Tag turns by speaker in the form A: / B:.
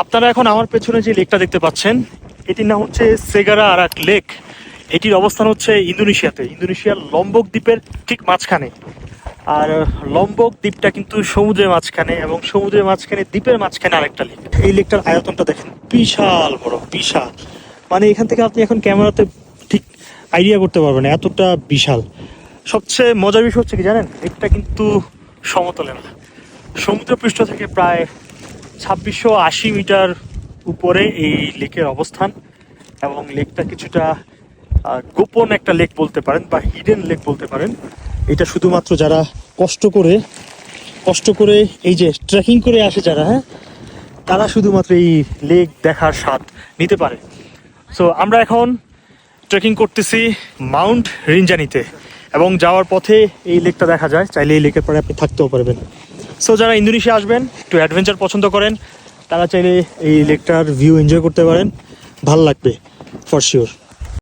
A: আপনারা এখন আমার পেছনে যে লেকটা দেখতে পাচ্ছেন, এটির নাম হচ্ছে সেগারা আরাক লেক। এটির অবস্থান হচ্ছে ইন্দোনেশিয়াতে, ইন্দোনেশিয়ার লম্বক দ্বীপের ঠিক মাঝখানে। আর লম্বক দ্বীপটা কিন্তু সমুদ্রের মাঝখানে এবং সমুদ্রের মাঝখানে দ্বীপের মাঝখানে আরেকটা লেক। এই লেকটার আয়তনটা দেখেন, বিশাল বড়, বিশাল। মানে এখান থেকে আপনি এখন ক্যামেরাতে ঠিক আইডিয়া করতে পারবেন, এতটা বিশাল। সবচেয়ে মজার বিষয় হচ্ছে কি জানেন, লেকটা কিন্তু সমতলে না। সমুদ্রপৃষ্ঠ থেকে প্রায় ছাব্বিশশো আশি মিটার উপরে এই লেকের অবস্থান এবং লেকটা কিছুটা গোপন একটা লেক বলতে পারেন বা হিডেন লেক বলতে পারেন। এটা শুধুমাত্র যারা কষ্ট করে কষ্ট করে এই যে ট্রেকিং করে আসে যারা হ্যাঁ তারা শুধুমাত্র এই লেক দেখার স্বাদ নিতে পারে। সো আমরা এখন ট্রেকিং করতেছি মাউন্ট রিঞ্জানিতে এবং যাওয়ার পথে এই লেকটা দেখা যায়। চাইলে এই লেকের পরে আপনি থাকতেও পারবেন। সো যারা ইন্দোনেশিয়া আসবেন, একটু অ্যাডভেঞ্চার পছন্দ করেন, তারা চাইলে এই লেকটার ভিউ এনজয় করতে পারেন। ভালো লাগবে ফর শিওর